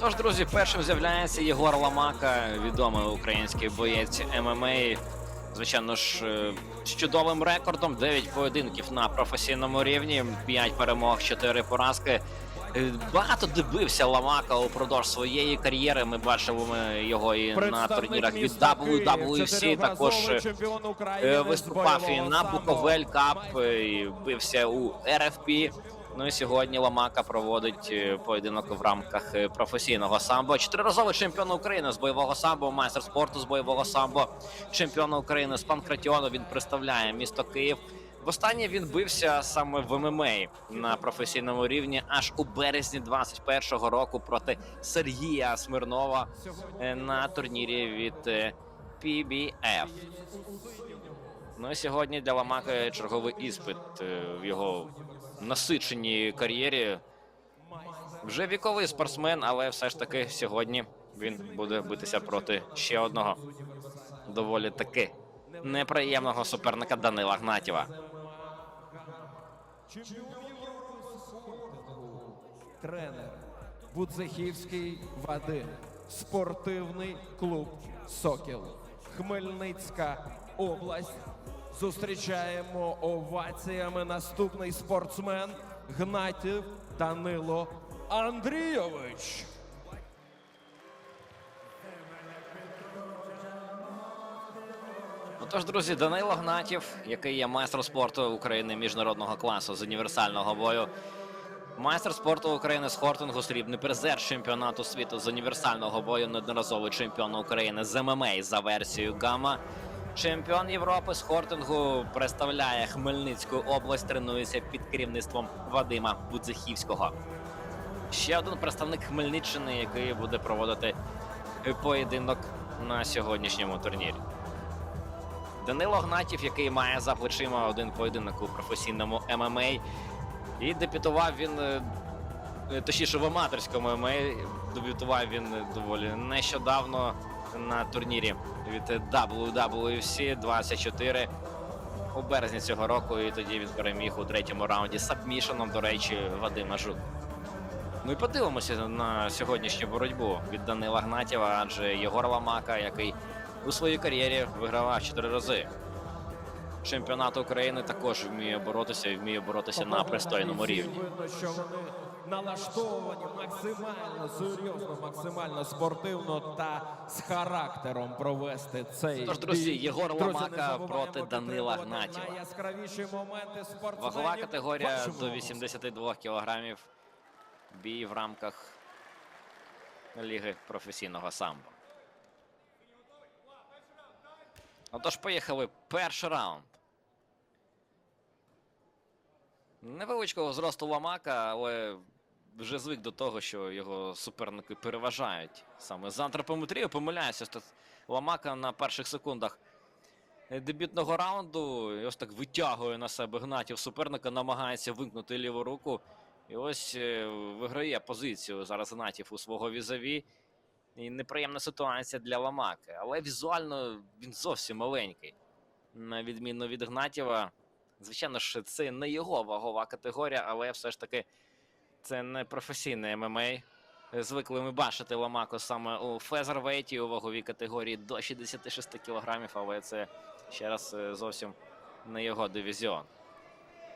Тож, друзі, першим з'являється Єгор Ламака, відомий український боєць ММА. Звичайно ж, е, з чудовим рекордом, 9 поєдинків на професійному рівні, 5 перемог, 4 поразки. Е, Багато дивився Ламака упродовж своєї кар'єри. Ми бачимо його і на турнірах від WWC, також е, Виступав і на Буковель Кап, і бився у РФП. Ну і сьогодні Ламака проводить е, поєдинок в рамках е, професійного самбо. Чотириразовий чемпіон України з бойового самбо, майстер спорту з бойового самбо, чемпіон України з панкратіону. Він представляє місто Київ. Востаннє він бився саме в ММА на професійному рівні аж у березні 21-го року проти Сергія Смирнова е, на турнірі від PBF. Ну і сьогодні для Ламака черговий іспит е, в його насиченій кар'єрі. Вже віковий спортсмен, але все ж таки сьогодні він буде битися проти ще одного доволі таки неприємного суперника Данила Гнатєва. Тренер Будзехівський Вадим, спортивний клуб Сокіл, Хмельницька область. Зустрічаємо оваціями наступний спортсмен Гнатів Данило Андрійович. Отож, друзі, Данило Гнатів, який є майстром спорту України міжнародного класу з універсального бою. Майстер спорту України з хортингу, срібний призер чемпіонату світу з універсального бою, неодноразовий чемпіон України з ММА за версією Гамма. Чемпіон Європи з хортингу представляє Хмельницьку область, тренується під керівництвом Вадима Будзихівського. Ще один представник Хмельниччини, який буде проводити поєдинок на сьогоднішньому турнірі. Данило Гнатів, який має за плечима один поєдинок у професійному ММА. І дебютував він, е, точніше, в аматорському ММА. Дебютував він доволі нещодавно на турнірі від WWC 24 у березні цього року. І тоді він переміг у третьому раунді сабмішеном, до речі, Вадима Жук. Ну і подивимося на сьогоднішню боротьбу від Данила Гнатєва, адже Єгор Ламака, який у своїй кар'єрі вигравав чотири рази. Чемпіонат України також вміє боротися і вміє боротися на пристойному рівні. Налаштовані максимально серйозно, максимально спортивно та з характером провести цей Тож, друзі. Єгор Ломака проти Данила Гнатєва. Найяскравіші моменти спортсменів. Вагова категорія до голосу. 82 кілограмів. Бій в рамках Ліги професійного самбо. Отож, поїхали. Перший раунд. Невеличкого зросту Ламака, але вже звик до того, що його суперники переважають. Саме з антропометрією помиляюся, що Ламака на перших секундах дебютного раунду. І ось так витягує на себе Гнатів суперника, намагається вимкнути ліву руку. І ось е, виграє позицію зараз Гнатів у свого візаві. І неприємна ситуація для Ламаки. Але візуально він зовсім маленький. На відміну від Гнатєва. Звичайно ж, це не його вагова категорія, але все ж таки це не професійне ММА. Звикли ми бачити Ламаку саме у фезервейті у ваговій категорії до 66 кілограмів, але це ще раз е, зовсім не його дивізіон.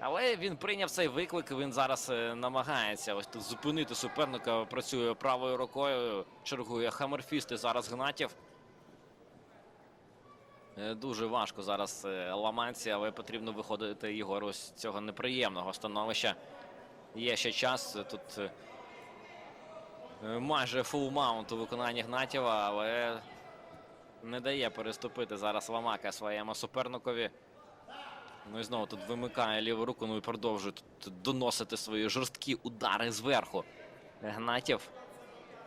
Але він прийняв цей виклик. Він зараз е, намагається ось тут зупинити суперника. Працює правою рукою, чергує хамерфіст і зараз Гнатів. Е, Дуже важко зараз ламанці, але потрібно виходити Єгору з цього неприємного становища. Є ще час. Тут е, майже фул маунт у виконанні Гнатєва, але не дає переступити зараз Ламака своєму суперникові. Ну і знову тут вимикає ліву руку, ну і продовжує тут доносити свої жорсткі удари зверху. Гнатєв.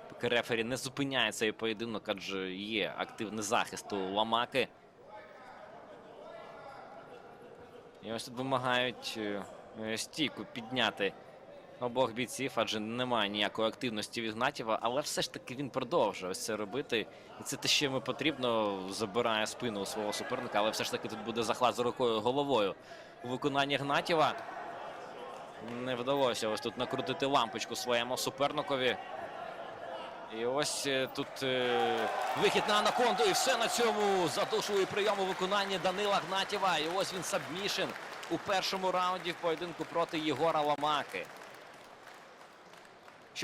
Поки рефері не зупиняє цей поєдинок, адже є активний захист у Ламаки. І ось тут вимагають е, стійку підняти обох бійців, адже немає ніякої активності від Гнатєва, але все ж таки він продовжує ось це робити. І це те, що йому потрібно, забирає спину у свого суперника, але все ж таки тут буде захват за рукою головою у виконанні Гнатєва. Не вдалося ось тут накрутити лампочку своєму суперникові. І ось е, тут е, вихід на анаконду, і все на цьому задушує прийом у виконанні Данила Гнатєва. І ось він сабмішен у першому раунді в поєдинку проти Єгора Ламаки.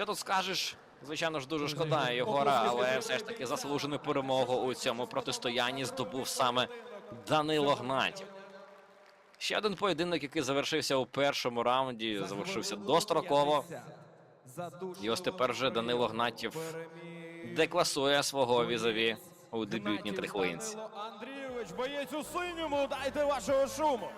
Що тут скажеш? Звичайно ж, дуже шкода Єгора, але все ж таки заслужену перемогу у цьому протистоянні здобув саме Данило Гнатів. Ще один поєдинок, який завершився у першому раунді, завершився достроково. І ось тепер вже Данило Гнатів декласує свого візові у дебютній трихвилинці. Андрійович, боєць у синьому, дайте вашого шуму.